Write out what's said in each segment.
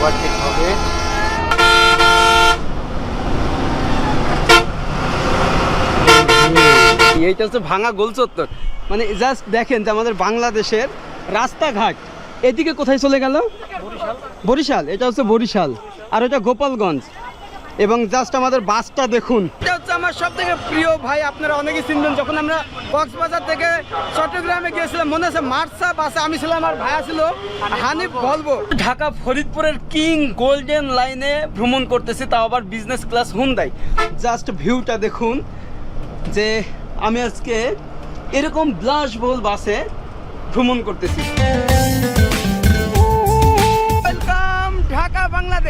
Overtake হবে। এইটা হচ্ছে ভাঙা গোল চত্বর মানে জাস্ট দেখেন যে আমাদের বাংলাদেশের রাস্তাঘাট, এদিকে কোথায় চলে গেল? বরিশাল, এটা হচ্ছে বরিশাল। আর এটা গোপালগঞ্জ। এবং জাস্ট আমাদের বাসটা দেখুন। এটা হচ্ছে আমার সব থেকে প্রিয় ভাই, আপনারা অনেকেই চিনবেন, যখন আমরা কক্সবাজার থেকে চট্টগ্রামে গিয়েছিলাম, মনে আছে মার্সা বাসে আমি ছিলাম আর ভাইয়া ছিল হানিফ বলব। ঢাকা ফরিদপুরের কিং গোল্ডেন লাইনে ভ্রমণ করতেছি, তাও আবার বিজনেস ক্লাস হুন্দাই জাস্ট ভিউটা দেখুন, যে আমি আজকে এরকম বিলাসবহুল বাসে ভ্রমণ করতেছি।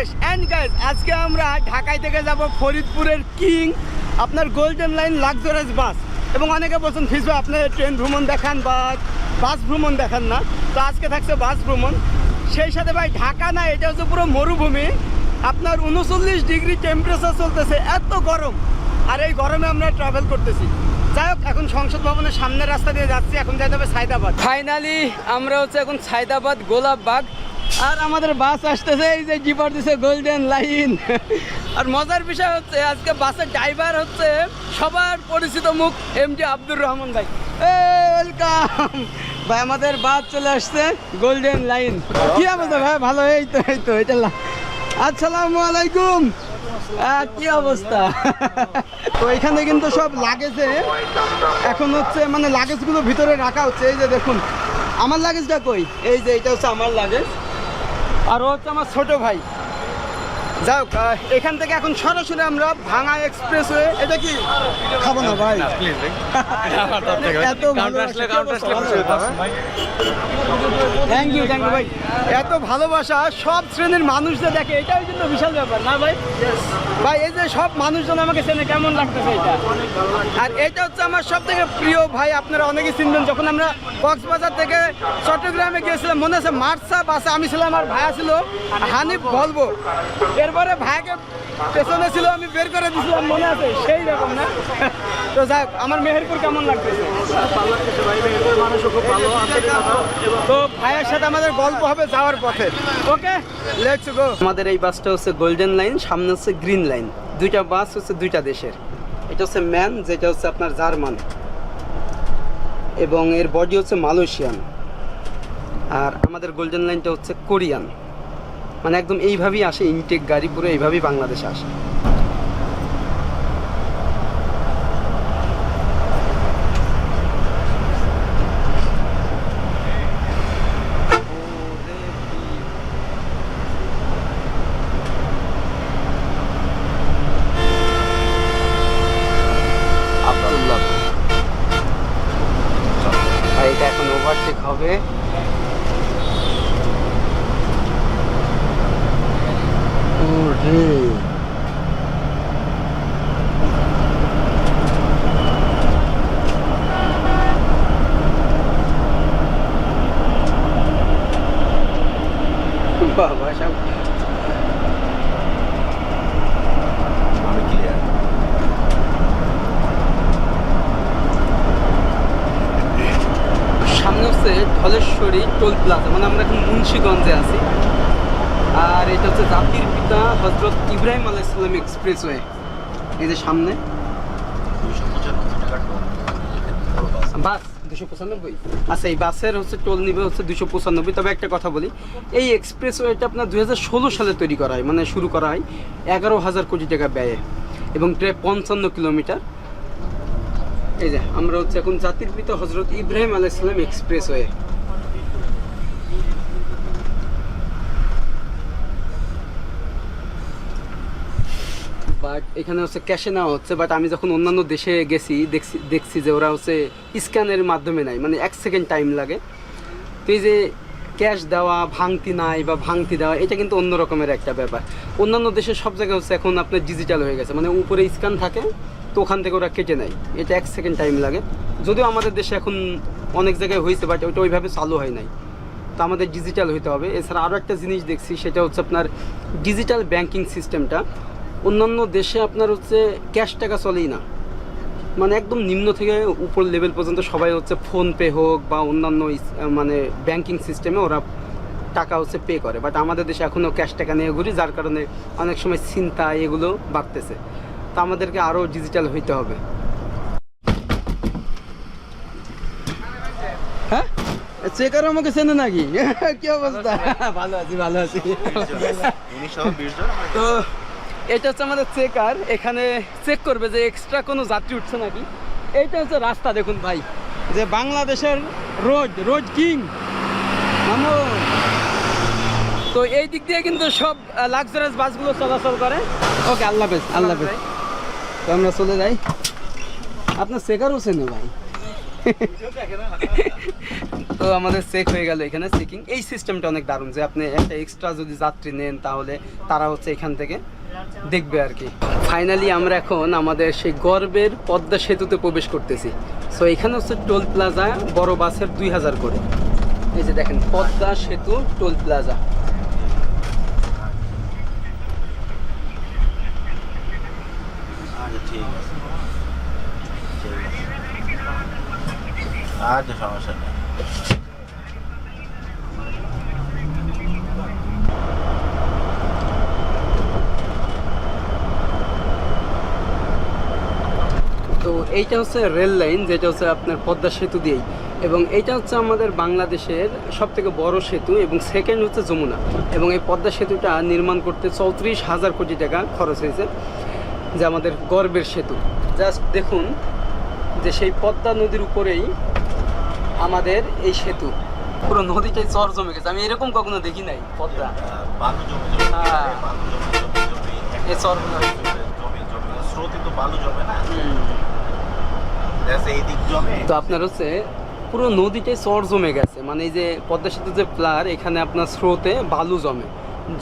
বাংলাদেশ। অ্যান্ড গাইজ আজকে আমরা ঢাকায় থেকে যাব ফরিদপুরের কিং, আপনার গোল্ডেন লাইন লাক্সারিয়াস বাস এবং অনেকে বলছেন ফিসবা আপনার ট্রেন ভ্রমণ দেখান বা বাস ভ্রমণ দেখান না। তো আজকে থাকছে বাস ভ্রমণ। সেই সাথে ভাই, ঢাকা না, এটা হচ্ছে পুরো মরুভূমি। আপনার উনচল্লিশ ডিগ্রি টেম্পারেচার চলতেছে, এত গরম। আর এই গরমে আমরা ট্রাভেল করতেছি। যাই হোক, এখন সংসদ ভবনের সামনের রাস্তা দিয়ে যাচ্ছি, এখন যাইতে হবে সাইদাবাদ ফাইনালি আমরা হচ্ছে এখন সাইদাবাদ গোলাপবাগ। আর আমাদের বাস আসতেছে, এই যে জিপার দিছে গোল্ডেন লাইন আর মজার বিষয় হচ্ছে, আজকে বাসের ড্রাইভার হচ্ছে সবার পরিচিত মুখ এম ডি আব্দুর রহমান ভাই। ওয়েলকাম ভাই, আমাদের বাস চলে আসছে গোল্ডেন লাইন কি অবস্থা ভাই? ভালো? এই তো এই তো, এটা আসসালামু আলাইকুম। কি অবস্থা? তো এখানে কিন্তু সব লাগেজে। এখন হচ্ছে মানে লাগেজগুলো ভিতরে রাখা হচ্ছে। এই যে দেখুন, আমার লাগেজটা কই? এই যে, এটা হচ্ছে আমার লাগেজ। আর ও হচ্ছে আমার ছোট ভাই। যাই হোক এখান থেকে এখন সরাসরি আমরা ভাঙা এক্সপ্রেস হয়ে এটা কি? খাব না ভাই। এত থ্যাংক ইউ থ্যাংক ইউ ভাই। এত ভালোবাসা সব শ্রেণির মানুষদের দেখে এটাই কিন্তু বিশাল ব্যাপার না ভাই? ভাই, এই যে সব মানুষজন আমাকে চেনে, কেমন লাগতেছে এটা? আর এটা হচ্ছে আমার সব থেকে প্রিয় ভাই, আপনারা অনেকেই চিনবেন, যখন আমরা কক্সবাজার থেকে চট্টগ্রামে গিয়েছিলাম, মনে আছে মার্সা বাসে আমি ছিলাম আর ভাইয়া ছিল হানিফ বলব এরপরে ভাইকে পেছনে ছিল, আমি বের করে দিয়েছিলাম মনে আছে? সেই রকম না? তো যাক আমার মেহেরপুর কেমন লাগতেছে? তো ভাইয়ের সাথে আমাদের গল্প হবে যাওয়ার পথে। ওকে লেটস গো আমাদের এই বাসটা হচ্ছে গোল্ডেন লাইন সামনে হচ্ছে গ্রিন লাইন। দুইটা বাস হচ্ছে দুইটা দেশের। এটা হচ্ছে ম্যান, যেটা হচ্ছে আপনার জার্মান। এবং এর বডি হচ্ছে মালয়েশিয়ান। আর আমাদের গোল্ডেন লাইনটা হচ্ছে কোরিয়ান। মানে একদম এইভাবেই আসে ইনটেক গাড়ি পুরো এইভাবেই বাংলাদেশে আসে আব্দুল্লাহ আর এটা এখন ওভারটেক হবে ওরে বাবা সব সামনে হচ্ছে ধলেশ্বরী টোল প্লাজা মানে আমরা এখন মুন্সিগঞ্জে আছি। আর এটা হচ্ছে জাতির পিতা হজরত ইব্রাহিম আলাহ ইসলাম এক্সপ্রেসওয়ে। এই যে সামনে। বাস, দুশো পঁচানব্বই। আচ্ছা এই বাসের হচ্ছে টোল নিবে হচ্ছে দুশো পঁচানব্বই। তবে একটা কথা বলি, এই এক্সপ্রেসওয়েটা আপনার দুই হাজার ষোলো সালে তৈরি করা হয়। মানে শুরু করা হয় এগারো হাজার কোটি টাকা ব্যয়ে এবং প্রায় পঞ্চান্ন কিলোমিটার। এই যে, আমরা হচ্ছে এখন জাতির পিতা হজরত ইব্রাহিম আলাহ ইসলাম এক্সপ্রেসওয়ে। বাট এখানে হচ্ছে ক্যাশে নেওয়া হচ্ছে বাট আমি যখন অন্যান্য দেশে গেছি, দেখছি দেখছি যে ওরা হচ্ছে স্ক্যানের মাধ্যমে নেয় মানে এক সেকেন্ড টাইম লাগে। তো এই যে ক্যাশ দেওয়া, ভাঙতি নাই বা ভাঙতি দেওয়া, এটা কিন্তু অন্য রকমের একটা ব্যাপার। অন্যান্য দেশের সব জায়গায় হচ্ছে এখন আপনার ডিজিটাল হয়ে গেছে মানে উপরে স্ক্যান থাকে, তো ওখান থেকে ওরা কেটে নেয়। এটা এক সেকেন্ড টাইম লাগে। যদিও আমাদের দেশে এখন অনেক জায়গায় হয়েছে বাট ওইটা ওইভাবে চালু হয় নাই। তো আমাদের ডিজিটাল হইতে হবে। এছাড়া আরও একটা জিনিস দেখছি, সেটা হচ্ছে আপনার ডিজিটাল ব্যাংকিং সিস্টেমটা অন্যান্য দেশে আপনার হচ্ছে ক্যাশ টাকা চলেই না। মানে একদম নিম্ন থেকে উপর লেভেল পর্যন্ত সবাই হচ্ছে ফোন পে হোক বা অন্যান্য মানে ব্যাংকিং সিস্টেমে ওরা টাকা হচ্ছে পে করে। বাট আমাদের দেশে এখনও ক্যাশ টাকা নিয়ে ঘুরি যার কারণে অনেক সময় চিন্তা এগুলো বাড়তেছে। তো আমাদেরকে আরও ডিজিটাল হইতে হবে। হ্যাঁ? চেকার আমাকে চেনে নাকি? কি অবস্থা? ভালো আছি ভালো আছি তো এটা হচ্ছে আমাদের চেকার এখানে চেক করবে যে এক্সট্রা কোনো যাত্রী উঠছে নাকি। এইটা হচ্ছে রাস্তা, দেখুন ভাই। যে বাংলাদেশের রোড রোড কিং। তো এই দিক দিয়ে কিন্তু সব লাক্সারিয়াস বাসগুলো চলাচল করে। ওকে, আল্লাহ হাফেজ আল্লাহ হাফেজ। তো আমরা চলে যাই। আপনার চেকার হোসেন ভাই? তো আমাদের চেক হয়ে গেল এখানে চেকিং এই সিস্টেমটা অনেক দারুণ যে আপনি একটা এক্সট্রা যদি যাত্রী নেন তাহলে তারা হচ্ছে এখান থেকে দেখবে আর কি। ফাইনালি আমরা এখন আমাদের সেই গর্বের পদ্মা সেতুতে প্রবেশ করতেছি। সো এখানে হচ্ছে টোল প্লাজা, বড় বাসের দুই হাজার করে। এই যে দেখেন, পদ্মা সেতু, টোল প্লাজা। আচ্ছা সমস্যা নেই। তো এইটা হচ্ছে রেল লাইন যেটা হচ্ছে আপনার পদ্মা সেতু দিয়েই। এবং এইটা হচ্ছে আমাদের বাংলাদেশের সব থেকে বড় সেতু এবং সেকেন্ড হচ্ছে যমুনা। এবং এই পদ্মা সেতুটা নির্মাণ করতে চৌত্রিশ হাজার কোটি টাকা খরচ হয়েছে যে আমাদের গর্বের সেতু। জাস্ট দেখুন যে সেই পদ্মা নদীর উপরেই আমাদের এই সেতু। পুরো নদীটাই চর জমে গেছে। আমি এরকম কখনো দেখি নাই পদ্মা। হ্যাঁ। এই চরগুলো স্রোতে তো বালু জমে না? তো আপনার হচ্ছে পুরো নদীটাই চর জমে গেছে। মানে এই যে পদ্মা সেতু যে প্লার এখানে আপনার স্রোতে বালু জমে।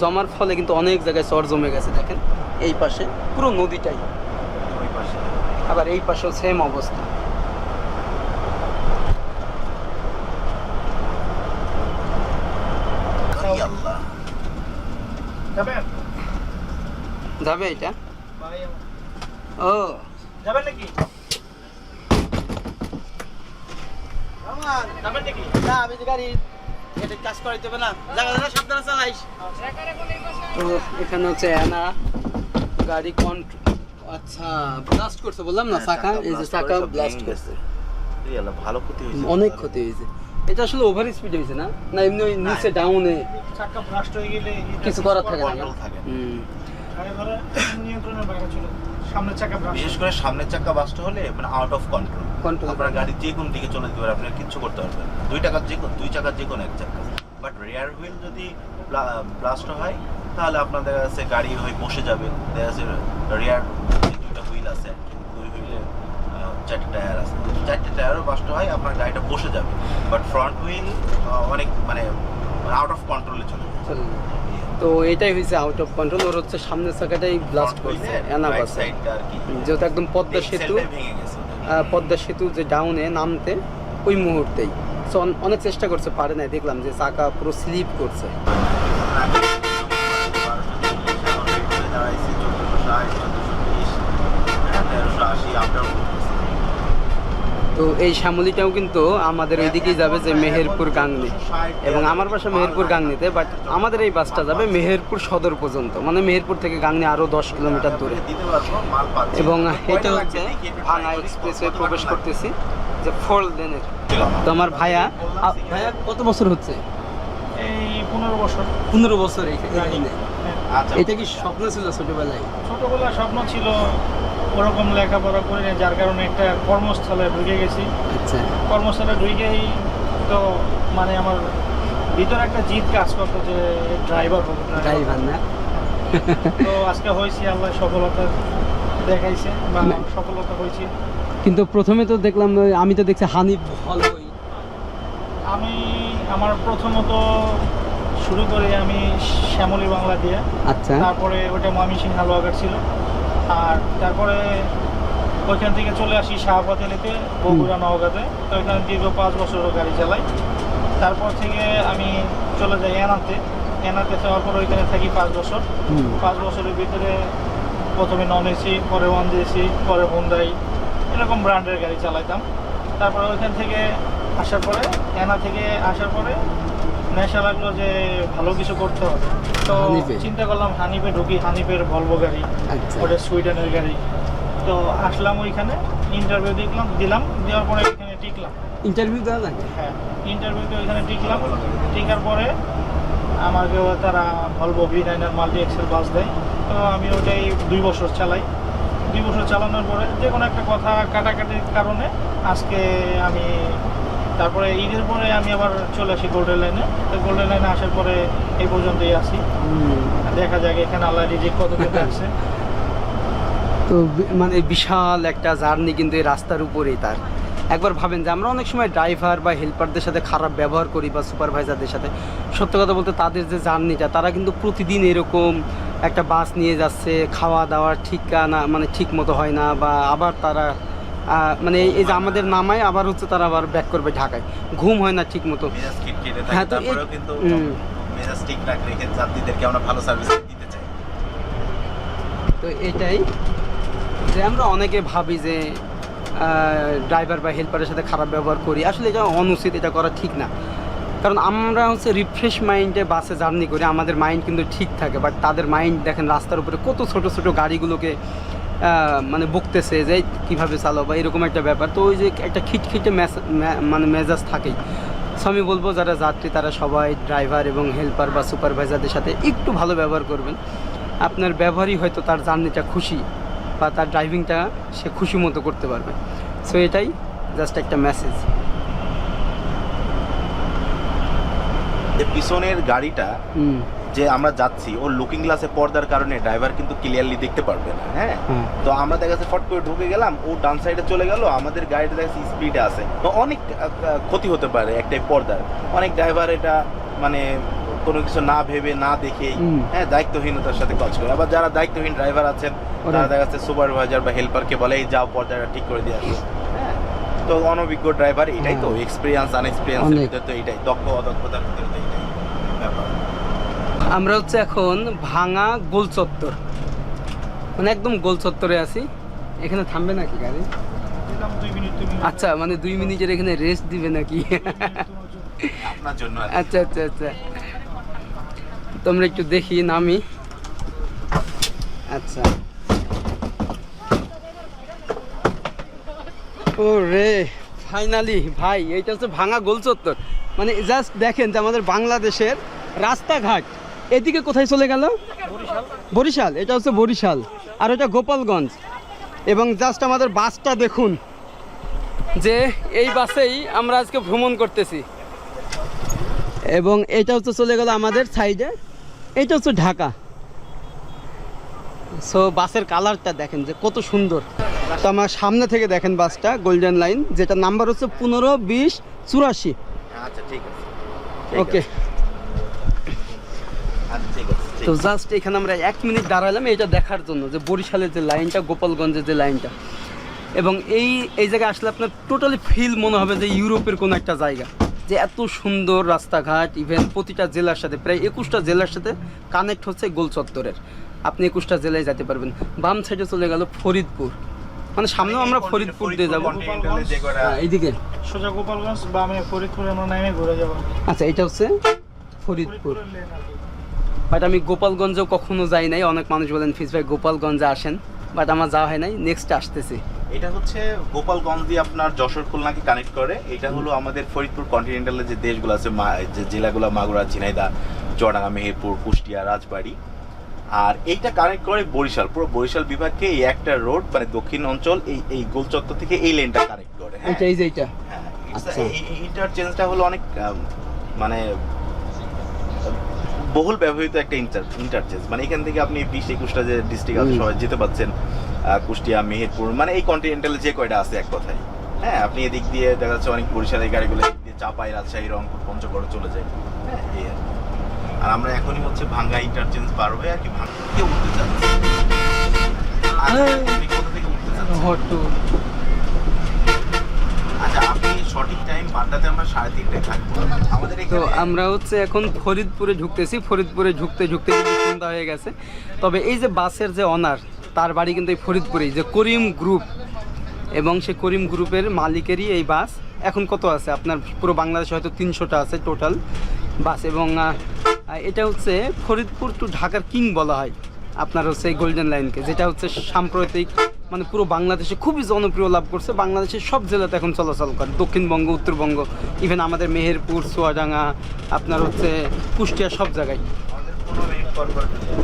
জমার ফলে কিন্তু অনেক জায়গায় চর জমে গেছে দেখেন। এই পাশে পুরো নদীটাই। আবার এই পাশেও সেম অবস্থা। যাবে এটা? ও। যাবেন নাকি যাবেন নাকি না আমি যে গাড়ি এটা কাজ করাইতে হবে না। জায়গা জায়গা সাবধানে চালাইস। তো এখানে হচ্ছে অ্যানা গাড়ি কন্ট্রোল আচ্ছা ব্লাস্ট করছে বললাম না চাকা? এই যে চাকা ব্লাস্ট করছে। ভালো ক্ষতি হয়েছে। অনেক ক্ষতি হয়েছে। এটা আসলে ওভার স্পিড হয়েছে না? না এমনি ওই নিচে ডাউনে চাক্কা ব্লাস্ট হয়ে গেলে কিছু করার থাকে না control থাকে। না। হুম। নিয়ন্ত্রণের বাইরে ছিল। সামনের চাকা ব্লাস্ট বিশেষ করে সামনের চাকা বাস্ট হলে মানে আউট অফ কন্ট্রোল Control. আপনার। গাড়ি যে কোন দিকে চলে যেতে পারে আপনি কিচ্ছু করতে পারবেন দুই টাকার যে কোন- দুই চাকার যে কোনো এক চাকা বাট রেয়ার হুইল যদি ব্লাস্ট হয় তাহলে আপনার দেখা যাচ্ছে গাড়ি হয়ে বসে যাবে। দেখা যাচ্ছে রেয়ার দুইটা হুইল আছে দুই হুইলে চারটে টায়ার আছে। চারটে টায়ারও বাস্ট হয় আপনার গাড়িটা বসে যাবে। বাট ফ্রন্ট হুইল অনেক মানে আউট অফ কন্ট্রোলে চলে যাবে তো এটাই হয়েছে আউট অফ কন্ট্রোল ওর হচ্ছে সামনের চাকাটাই ব্লাস্ট করছে কি। যেহেতু একদম পদ্মা সেতু। ভেঙে গেছে। পদ্মা সেতু যে ডাউনে নামতে ওই মুহূর্তেই। সো অনেক চেষ্টা করছে, পারে নাই, দেখলাম যে চাকা পুরো স্লিপ করছে। তো এই শ্যামলিটাও কিন্তু আমাদের ওইদিকেই যাবে যে মেহেরপুর গাংনি। এবং আমার বাসা মেহেরপুর গাংনিতে বাট আমাদের এই বাসটা যাবে মেহেরপুর সদর পর্যন্ত। মানে মেহেরপুর থেকে গাংনি আরও দশ কিলোমিটার দূরে। এবং এটা হচ্ছে ভাঙা এক্সপ্রেসওয়ে প্রবেশ করতেছি যে ফোর লেনের। তো আমার ভাইয়া ভাইয়া কত বছর হচ্ছে? এই পনেরো বছর। পনেরো বছর। আচ্ছা এটা কি স্বপ্ন ছিল ছোটবেলায়? ছোটবেলা স্বপ্ন ছিল ওরকম লেখাপড়া করে না, যার কারণে একটা কর্মস্থলে ঢুকে গেছি। আচ্ছা। কর্মস্থলে ঢুকেই তো মানে আমার ভিতরে একটা জিদ কাজ করতো যে ড্রাইভার হব ড্রাইভার। না? তো আজকে হয়েছি আল্লাহ সফলতা দেখাইছে বা সফলতা হয়েছে। কিন্তু প্রথমে তো দেখলাম আমি তো দেখছি হানিফ ভালোই আমি আমার প্রথমত শুরু করি আমি শ্যামলী বাংলা দিয়ে। আচ্ছা। তারপরে ওটা ময়মনসিং হালুয়াঘাট ছিল। আর তারপরে ওইখান থেকে চলে আসি শাহবাদেলিতে বগুড়া নওগাঁতে। তো ওইখানে দীর্ঘ পাঁচ বছর গাড়ি চালাই। তারপর থেকে আমি চলে যাই এনাতে। এনাতে যাওয়ার পর ওইখানে থাকি পাঁচ বছর। পাঁচ বছরের ভিতরে প্রথমে নন এসি পরে ওয়ান এসি পরে হুন্ডাই এরকম ব্র্যান্ডের গাড়ি চালাইতাম। তারপরে ওইখান থেকে আসার পরে এনা থেকে আসার পরে নেশা লাগল যে ভালো কিছু করতে হবে। তো চিন্তা করলাম হানিফে ঢুকি হানিফের ভলভো গাড়ি আচ্ছা। ওটা সুইডেনের গাড়ি। তো আসলাম ওইখানে ইন্টারভিউ দেখলাম দিলাম দেওয়ার পরে এখানে টিকলাম। ইন্টারভিউ দেওয়া লাগে? হ্যাঁ ইন্টারভিউতে ওইখানে টিকলাম। টিকার পরে আমাকে তারা Volvo V nine R multi axle bus দেয়। তো আমি ওটাই দুই বছর চালাই। দুই বছর চালানোর পরে যে কোনো একটা কথা কাটাকাটির কারণে আজকে আমি তারপরে ঈদের পরে আমি আবার চলে আসি গোল্ডেন লাইনে তো গোল্ডেন লাইনে আসার পরে এই পর্যন্তই আসি দেখা যাক এখানে আল্লাহ রিজিক কত পেতে আছে। তো মানে বিশাল একটা জার্নি কিন্তু এই রাস্তার উপরেই তার। একবার ভাবেন যে আমরা অনেক সময় ড্রাইভার বা হেল্পারদের সাথে খারাপ ব্যবহার করি বা সুপারভাইজারদের সাথে। সত্য কথা বলতে তাদের যে জার্নিটা তারা কিন্তু প্রতিদিন এরকম একটা বাস নিয়ে যাচ্ছে খাওয়া দাওয়ার ঠিকানা মানে ঠিক মতো হয় না বা আবার তারা মানে এই- যে আমাদের নামায় আবার হচ্ছে তারা আবার ব্যাক করবে ঢাকায়। ঘুম হয় না ঠিক মতো হ্যাঁ, তো। মেজাজ রেখে যাত্রীদেরকে আমরা ভালো সার্ভিস দিতে চাই। তো এটাই। যে আমরা অনেকে ভাবি যে ড্রাইভার বা হেল্পারের সাথে খারাপ ব্যবহার করি। আসলে এটা অনুচিত এটা করা ঠিক না। কারণ আমরা হচ্ছে রিফ্রেশ মাইন্ডে বাসে জার্নি করি আমাদের মাইন্ড কিন্তু ঠিক থাকে বাট তাদের মাইন্ড দেখেন রাস্তার উপরে কত ছোট ছোট গাড়িগুলোকে মানে বকতেছে যে কীভাবে চালাবো এরকম একটা ব্যাপার। তো ওই যে একটা খিটখিটে মানে মেজাজ থাকেই। সো আমি বলব যারা যাত্রী তারা সবাই ড্রাইভার এবং হেল্পার বা সুপারভাইজারদের সাথে একটু ভালো ব্যবহার করবেন। আপনার ব্যবহারই হয়তো তার জার্নিটা খুশি বা তার ড্রাইভিংটা সে খুশি মতো করতে পারবে। সো এটাই জাস্ট একটা মেসেজ পিছনের গাড়িটা যে আমরা যাচ্ছি ওর লুকিং গ্লাসে পর্দার কারণে ড্রাইভার কিন্তু ক্লিয়ারলি দেখতে পারবে না হ্যাঁ? তো আমরা দেখা যাচ্ছে ফট করে ঢুকে গেলাম ও ডান সাইডে চলে গেল আমাদের গাড়িটা দেখা যাচ্ছে স্পিডে আছে। তো অনেক ক্ষতি হতে পারে একটাই পর্দার। অনেক ড্রাইভার এটা মানে কোনো কিছু না ভেবে না দেখেই হুম। হ্যাঁ দায়িত্বহীনতার সাথে কাজ করে। আবার যারা দায়িত্বহীন ড্রাইভার আছেন তারা দেখা যাচ্ছে সুপারভাইজার বা হেল্পারকে বলে "এই যাও পর্দাটা ঠিক করে দিয়ে আসো। হ্যাঁ? তো অনভিজ্ঞ ড্রাইভার এটাই তো। এক্সপিরিয়েন্স আনএক্সপিরিয়েন্সের অনেক। তো এটাই দক্ষ অদক্ষতার ভিতরে তো এটাই। আমরা হচ্ছে এখন ভাঙা গোল চত্বর। মানে একদম গোল চত্বরে আছি। এখানে থামবে নাকি গাড়ি? আচ্ছা মানে দুই মিনিটের এখানে রেস্ট দিবে নাকি। আচ্ছা আচ্ছা আচ্ছা। তোমরা একটু দেখি নামি। আচ্ছা। ও রে ফাইনালি ভাই এইটা হচ্ছে ভাঙা গোল চত্বর। মানে জাস্ট দেখেন যে আমাদের বাংলাদেশের রাস্তাঘাট এদিকে কোথায় চলে গেল? বরিশাল। বরিশাল এটা হচ্ছে বরিশাল। আর এটা গোপালগঞ্জ। এবং জাস্ট আমাদের বাসটা দেখুন। যে এই বাসেই আমরা আজকে ভ্রমণ করতেছি। এবং এটা হচ্ছে চলে গেল আমাদের সাইডে এটা হচ্ছে ঢাকা। সো বাসের কালারটা দেখেন যে কত সুন্দর। তো আমার সামনে থেকে দেখেন বাসটা গোল্ডেন লাইন যেটা নাম্বার হচ্ছে পনেরো বিশ চুরাশি। আচ্ছা ঠিক আছে। ওকে আছে। আচ্ছা ঠিক আছে ঠিক তো জাস্ট এখানে আমরা এক মিনিট দাঁড়ালাম এটা দেখার জন্য যে বরিশালের যে লাইনটা গোপালগঞ্জের যে লাইনটা। এবং এই এই জায়গায় আসলে আপনার টোটালি ফিল মনে হবে যে ইউরোপের কোনো একটা জায়গা। যে এত সুন্দর রাস্তাঘাট ইভেন প্রতিটা জেলার সাথে প্রায় একুশটা জেলার সাথে কানেক্ট হচ্ছে গোল চত্বরের। আপনি একুশটা জেলায় যেতে পারবেন। বাম সাইডে চলে গেল ফরিদপুর। মানে সামনেও আমরা ফরিদপুর দিয়ে যাব। হ্যাঁ, এইদিকে। সোজা গোপালগঞ্জ বা আমি ফরিদপুরে আমরা নেমে ঘুরে যাব। আচ্ছা এটা হচ্ছে ফরিদপুর ফরিদপুরের লেন আর কি। বাট আমি গোপালগঞ্জেও কখনো যাই নাই। অনেক মানুষ বলেন ফিজ ভাই গোপালগঞ্জে আসেন। বাট আমার যাওয়া হয় নাই নেক্সট আসতেছি। এটা হচ্ছে গোপালগঞ্জ দিয়ে আপনার যশোর খুলনাকে কানেক্ট করে? এটা হলো আমাদের ফরিদপুর কন্টিনেন্টালের যে দেশগুলো আছে যে জেলাগুলো মাগুরা ঝিনাইদা চুয়াডাঙ্গা মেহেরপুর কুষ্টিয়া রাজবাড়ি। আর এইটা কানেক্ট করে বরিশাল। পুরো বরিশাল বিভাগকে এই একটা রোড মানে দক্ষিণ অঞ্চল এই এই গোলচত্বর থেকে এই লেনটা কানেক্ট করে হ্যাঁ? এটা এই যে এটা হ্যাঁ আচ্ছা। ইন্টারচেঞ্জটা হলো অনেক মানে বহুল ব্যবহৃত একটা ইন্টার ইন্টারচেঞ্জ মানে এখান থেকে আপনি বিশ একুশটা যে ডিস্ট্রিক্ট আছে। সবাই যেতে পাচ্ছেন কুষ্টিয়া মেহেরপুর মানে এই কন্টিনেন্টাল যে কয়টা আছে এক কথায়। হ্যাঁ আপনি এদিক দিয়ে দেখা যাচ্ছে অনেক বরিশালের গাড়িগুলো এদিক দিয়ে চাপাই রাজশাহী রংপুর পঞ্চগড় চলে যায়। হ্যাঁ এই আর আমরা এখনই হচ্ছে ভাঙ্গা ইন্টারচেঞ্জ পার হয়ে আর কি ভাঙ্গা উঠতে চাচ্ছি। কোথা থেকে উঠতে হটু আচ্ছা আপনি সঠিক টাইম বাড্ডাতে আমরা সাড়ে তিনটায় থাকব। আমাদের তো আমরা হচ্ছে এখন ফরিদপুরে ঢুকতেছি। ফরিদপুরে ঢুকতে ঢুকতে সন্ধ্যা হয়ে গেছে তবে এই যে বাসের যে অনার তার বাড়ি কিন্তু এই ফরিদপুরেই যে করিম গ্রুপ এবং সে করিম গ্রুপের মালিকেরই এই বাস। এখন কত আছে? আপনার পুরো বাংলাদেশে হয়তো তিনশোটা আছে টোটাল বাস। এবং এটা হচ্ছে ফরিদপুর টু ঢাকার কিং বলা হয় আপনার হচ্ছে এই গোল্ডেন লাইনকে যেটা হচ্ছে সাম্প্রতিক মানে পুরো বাংলাদেশে খুবই জনপ্রিয় লাভ করছে। বাংলাদেশের সব জেলাতে এখন চলাচল করে। দক্ষিণবঙ্গ উত্তরবঙ্গ ইভেন আমাদের মেহেরপুর চুয়াডাঙ্গা আপনার হচ্ছে কুষ্টিয়া সব জায়গায়।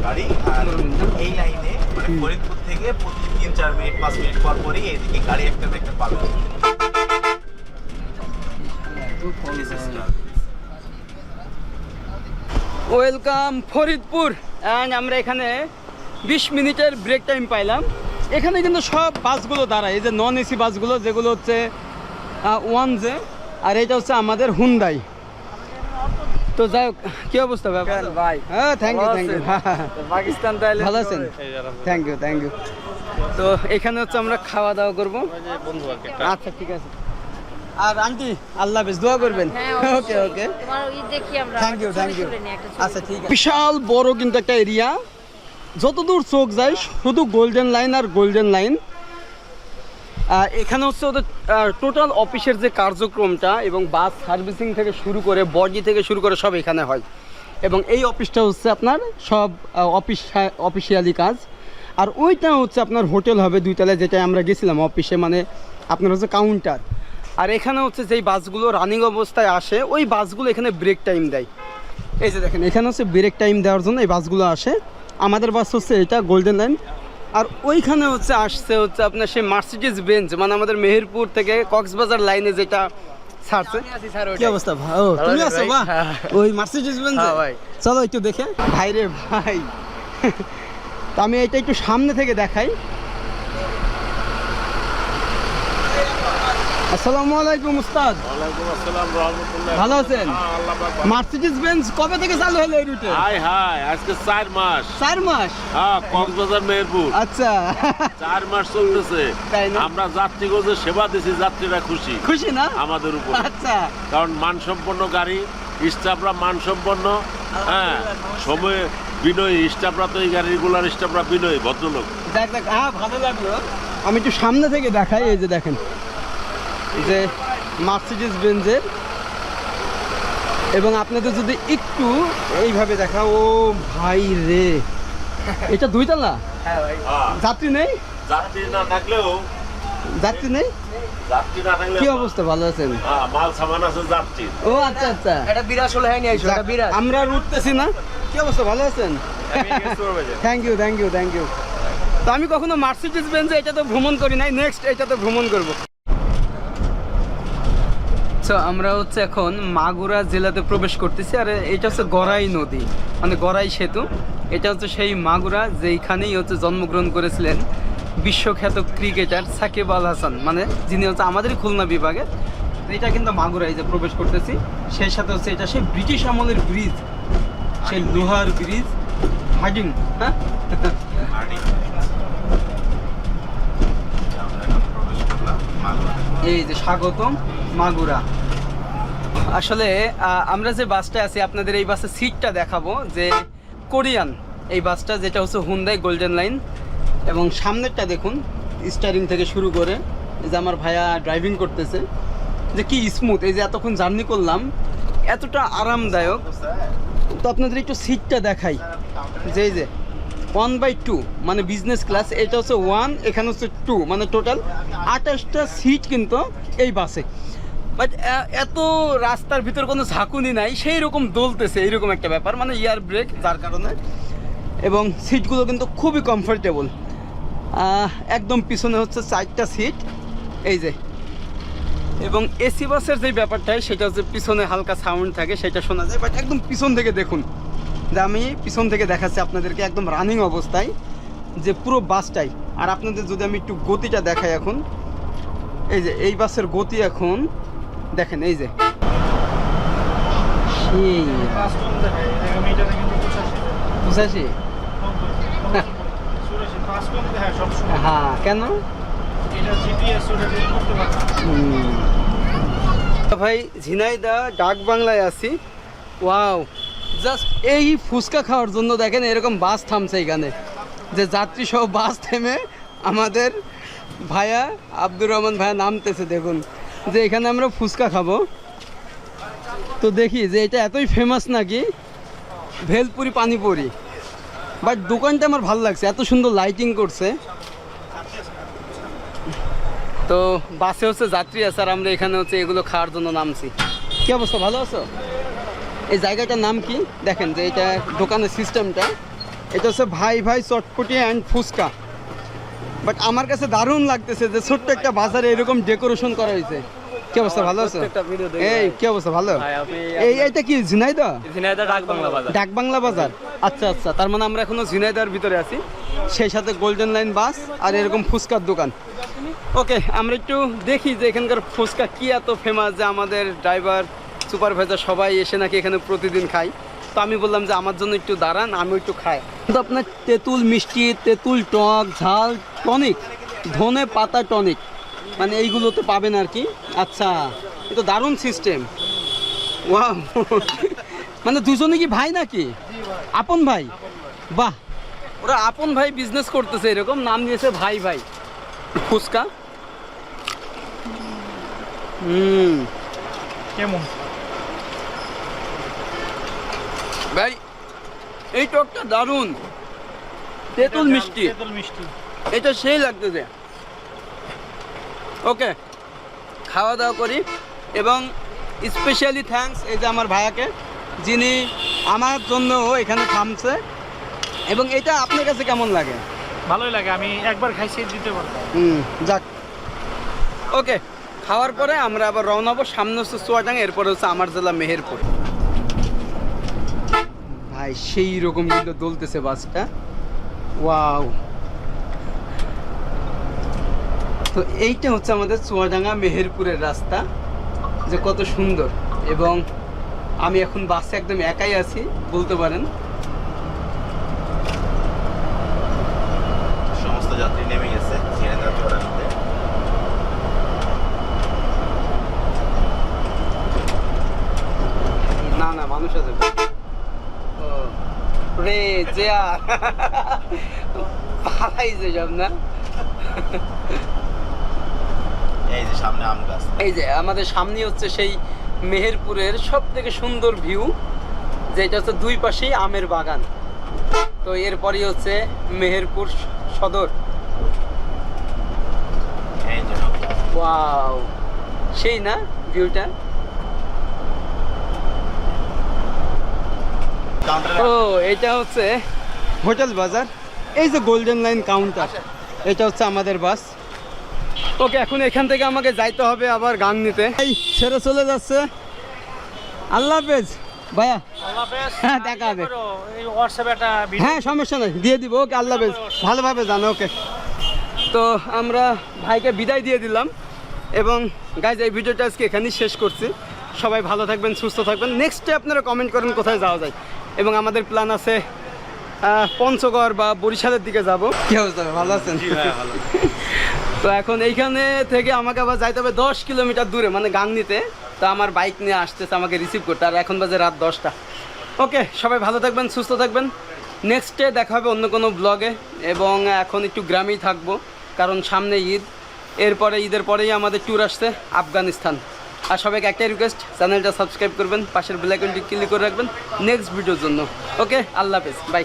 গাড়ি আর এই লাইনে হুম। ফরিদপুর থেকে প্রতি তিন চার মিনিট পাঁচ মিনিট পর পরই গাড়ি একটা পাবে. ওয়েলকাম ফরিদপুর। অ্যান্ড আমরা এখানে বিশ মিনিটের ব্রেক টাইম পাইলাম। এখানে কিন্তু সব বাসগুলো দাঁড়ায় এই যে নন এসি বাসগুলো যেগুলো হচ্ছে ওয়ান জে আর এটা হচ্ছে আমাদের হুন্দাই তো যাই হোক কি অবস্থা ভাই হ্যাঁ thank you thank you Pakistan তাইলে ভালো আছেন? থ্যাংক ইউ থ্যাংক ইউ তো এখানে হচ্ছে আমরা খাওয়া দাওয়া করব আচ্ছা ঠিক আছে। আর আন্টি আল্লাহ হাফেজ দোয়া করবেন। হ্যাঁ ওকে ওকে তোমার ওই দেখি আমরা থ্যাংক ইউ থ্যাংক ইউ আচ্ছা ঠিক আছে। বিশাল বড় কিন্তু একটা এরিয়া যতদূর চোখ যায়, শুধু গোল্ডেন লাইন আর গোল্ডেন লাইন এখানে হচ্ছে ওদের টোটাল অফিসের যে কার্যক্রমটা এবং বাস সার্ভিসিং থেকে শুরু করে বডি থেকে শুরু করে সব এখানে হয়। এবং এই অফিসটা হচ্ছে আপনার সব অফিস অফিসিয়ালি কাজ। আর ওইটা হচ্ছে আপনার হোটেল হবে দুইতলায় যেটা আমরা গেছিলাম অফিসে মানে আপনার হচ্ছে কাউন্টার আর এখানে হচ্ছে যেই বাসগুলো রানিং অবস্থায় আসে, ওই বাসগুলো এখানে ব্রেক টাইম দেয়। এই যে দেখেন, এখানে হচ্ছে ব্রেক টাইম দেওয়ার জন্য এই বাসগুলো আসে। আমাদের বাস হচ্ছে এটা গোল্ডেন লাইন আর ওইখানে হচ্ছে আসছে হচ্ছে আপনার সেই মার্সিডিজ বেঞ্চ মানে আমাদের মেহেরপুর থেকে কক্সবাজার লাইনে যেটা ছাড়ছে। কি অবস্থা ভা- ও তুমি আছো বাহ। হ্যাঁ। ওই মার্সিডিজ বেঞ্চ হ্যাঁ চলো একটু দেখে। ভাই রে ভাই। তো আমি এটা একটু সামনে থেকে দেখাই। আসসালামু আলাইকুম উস্তাদ। ভালো আছেন? মার্সিডিজ বেঞ্চ কবে থেকে চালু হলো এই রুটে? হাই হাই আজকে চার মাস। চার মাস? হ্যাঁ কক্সবাজার মেহেরপুর। আচ্ছা। মাস চলতেছে? আমরা যাত্রীগঞ্জে সেবা দিছি যাত্রীরা খুশি। খুশি না? আমাদের উপর। আচ্ছা। কারণ মানসম্পন্ন গাড়ি স্টাফরা মানসম্পন্ন হ্যাঁ সময়ে বিনয়ী। স্টাফরা তো এই গাড়িগুলার স্টাফরা বিনয়ী ভদ্রলোক। দেখ দেখ হ্যাঁ ভালো লাগল। আমি একটু সামনে থেকে দেখাই এই যে দেখেন। যে মার্সিডিস বেঞ্জের এবং আপনাদের যদি একটু এইভাবে দেখা ও ভাই রে। এটা দুইতলা? হ্যাঁ ভাই। হ্যাঁ, যাত্রী নেই? যাত্রী না থাকলেও। যাত্রী নেই? যাত্রী না থাকলে কি অবস্থা? ভালো আছেন? হ্যাঁ, মাল সামান আছে যাত্রী। ও আচ্ছা আচ্ছা। এটা বিরাট হলে এটা বিরাট। আমরা আর উঠতেছি না। কি অবস্থা? ভালো আছেন? Thank you thank you thank you তো আমি কখনো মার্সিডিস বেঞ্জে এটা তো ভ্রমণ করি নাই। নেক্সট এটা তো ভ্রমণ করব। তো আমরা হচ্ছে এখন মাগুরা জেলাতে প্রবেশ করতেছি, আর এটা হচ্ছে গড়াই নদী মানে গড়াই সেতু। এটা হচ্ছে সেই মাগুরা, যেইখানেই হচ্ছে জন্মগ্রহণ করেছিলেন বিশ্বখ্যাত ক্রিকেটার সাকিব আল হাসান মানে যিনি হচ্ছে আমাদেরই খুলনা বিভাগে। এটা কিন্তু মাগুরা এই যে প্রবেশ করতেছি, সেই সাথে হচ্ছে এটা সেই ব্রিটিশ আমলের ব্রিজ সেই লোহার ব্রিজ হার্ডিং হ্যাঁ হার্ডিং। আমরা এখন প্রবেশ করলাম মাগুরা। এই যে স্বাগতম, মাগুরা। আসলে আমরা যে বাসটায় আছি, আপনাদের এই বাসের সিটটা দেখাবো, যে কোরিয়ান। এই বাসটা যেটা হচ্ছে হুন্দাই গোল্ডেন লাইন এবং সামনেরটা দেখুন স্টারিং থেকে শুরু করে, এই যে আমার ভাইয়া ড্রাইভিং করতেছে। যে কি স্মুথ এই যে এতক্ষণ জার্নি করলাম, এতটা আরামদায়ক। তো আপনাদের একটু সিটটা দেখাই। যে যে ওয়ান বাই টু মানে বিজনেস ক্লাস এটা হচ্ছে ওয়ান এখানে হচ্ছে টু মানে টোটাল আঠাশটা সিট কিন্তু এই বাসে বাট এত রাস্তার ভিতর কোনো ঝাঁকুনি নাই সেই রকম দোলতেছে, এইরকম একটা ব্যাপার মানে ইয়ার ব্রেক যার কারণে। এবং সিটগুলো কিন্তু খুবই কমফোর্টেবল একদম পিছনে হচ্ছে চারটা সিট এই যে। এবং এসি বাসের যে ব্যাপারটা, সেটা হচ্ছে পিছনে হালকা সাউন্ড থাকে, সেটা শোনা যায় বাট একদম পিছন থেকে দেখুন। আমি পিছন থেকে দেখাচ্ছি আপনাদেরকে একদম রানিং অবস্থায়, যে পুরো বাসটাই। আর আপনাদের যদি আমি একটু গতিটা দেখাই এখন, এই যে, এই বাসের গতি এখন, দেখেন, এই যে। হ্যাঁ কেন? ভাই ঝিনাইদা ডাক বাংলায় আছি। ওয়াও। জাস্ট এই ফুচকা খাওয়ার জন্য দেখেন এরকম বাস থামছে এখানে। যে যাত্রী সহ বাস থেমে আমাদের ভাইয়া আব্দুর রহমান ভাইয়া নামতেছে দেখুন। যে এখানে আমরা ফুচকা খাব। তো দেখি যে এটা এতই ফেমাস নাকি? ভেলপুরি পানিপুরি। বাট দোকানটা আমার ভালো লাগছে, এত সুন্দর লাইটিং করছে। তো বাসে হচ্ছে যাত্রী আছে আর আমরা এখানে হচ্ছে এগুলো খাওয়ার জন্য নামছি। কি অবস্থা, ভালো আছো? এই জায়গাটার নাম কি? দেখেন যে এটা দোকানের সিস্টেমটা। এটা হচ্ছে ভাই ভাই চটপটি অ্যান্ড ফুচকা। বাট আমার কাছে দারুণ লাগতেছে যে ছোট্ট একটা বাজারে এরকম ডেকোরেশন করা হয়েছে। কি অবস্থা ভালো আছো? এই। কি অবস্থা ভালো? এই এইটা কি ঝিনাইদহ? ঝিনাইদহ ডাক বাংলা বাজার। ডাক বাংলা বাজার? আচ্ছা আচ্ছা তার মানে আমরা এখনও ঝিনাইদার ভিতরে আছি। সেই সাথে গোল্ডেন লাইন বাস আর এরকম ফুচকার দোকান। ওকে আমরা একটু দেখি যে এখানকার ফুচকা কি এত ফেমাস যে আমাদের ড্রাইভার সুপারভাইজার সবাই এসে নাকি এখানে প্রতিদিন খাই তো আমি বললাম যে আমার জন্য একটু দাঁড়ান আমি একটু খাই। কিন্তু আপনার তেঁতুল মিষ্টি, তেঁতুল টক, ঝাল, টনিক, ধনে পাতা টনিক মানে এইগুলো তো পাবেন আর কি। আচ্ছা এটা দারুণ সিস্টেম। ওয়াও। মানে দুজনে কি ভাই নাকি? আপন ভাই? বাহ। ওরা আপন ভাই বিজনেস করতেছে এরকম, নাম দিয়েছে ভাই ভাই। ফুচকা? হুম। কেমন ভাই এই টকটা দারুণ। তেঁতুল মিষ্টি। তেঁতুল মিষ্টি। এটা সেই লাগতেছে। ওকে খাওয়া দাওয়া করি। এবং স্পেশালি থ্যাঙ্কস এই যে আমার ভাইয়াকে যিনি আমার জন্য এখানে থামছে। এবং এটা আপনার কাছে কেমন লাগে? ভালোই লাগে আমি একবার খাইছি দিতে পারব। হুম যাক। ওকে খাওয়ার পরে আমরা আবার রওনা হব সামনে হচ্ছে চুয়াডাঙ্গা এরপরে হচ্ছে আমার জেলা মেহেরপুর। ভাই, সেই রকম কিন্তু দলতেছে বাসটা। ওয়াও। তো এইটা হচ্ছে আমাদের চুয়াডাঙ্গা মেহেরপুরের রাস্তা, যে কত সুন্দর। এবং আমি এখন বাসে একদম একাই আছি, বলতে পারেন সমস্ত যাত্রী নেমে গেছে ঝিনাইদহ চৌরাস্তাতে না না মানুষ আছে ও, রে জেয়া পালাইছে সব না? এই যে সামনে আম গাছ। এই যে আমাদের সামনে হচ্ছে সেই মেহেরপুরের সব থেকে সুন্দর ভিউ যেটা হচ্ছে দুই পাশেই আমের বাগান। তো এরপরই হচ্ছে মেহেরপুর সদর। ওয়াও সেই না ভিউটা ও এটা হচ্ছে হোটেল বাজার এই যে গোল্ডেন লাইন কাউন্টার এটা হচ্ছে আমাদের বাস ওকে এখন এখান থেকে আমাকে যাইতে হবে আবার গান নিতে। এই ছেড়ে চলে যাচ্ছে। আল্লাহ হাফেজ। ভাইয়া হ্যাঁ, দেখা হবে। একটা ভিডিও হ্যাঁ সমস্যা নেই দিয়ে দিব। ওকে আল্লাহ হাফেজ। ভালোভাবে জানো ওকে। তো আমরা ভাইকে বিদায় দিয়ে দিলাম। এবং গাইজ এই ভিডিওটা আজকে এখানেই শেষ করছি। সবাই ভালো থাকবেন সুস্থ থাকবেন। নেক্সটে আপনারা কমেন্ট করেন কোথায় যাওয়া যায়। এবং আমাদের প্ল্যান আছে পঞ্চগড় বা বরিশালের দিকে যাব। কি অবস্থা? ভালো আছেন? তো এখন এইখানে থেকে আমাকে আবার যাইতে হবে দশ কিলোমিটার দূরে মানে গাংনিতে। তো আমার বাইক নিয়ে আসতেছে আমাকে রিসিভ করতে আর এখন বাজে রাত দশটা। ওকে সবাই ভালো থাকবেন সুস্থ থাকবেন। নেক্সটে দেখা হবে অন্য কোনো ব্লগে এবং এখন একটু গ্রামেই থাকব কারণ সামনে ঈদ। এরপরে ঈদের পরেই আমাদের ট্যুর আসছে আফগানিস্তান। আর সবাইকে একটাই রিকোয়েস্ট চ্যানেলটা সাবস্ক্রাইব করবেন, পাশের বেলাইকনটি ক্লিক করে রাখবেন নেক্সট ভিডিওর জন্য। ওকে আল্লাহ হাফেজ বাই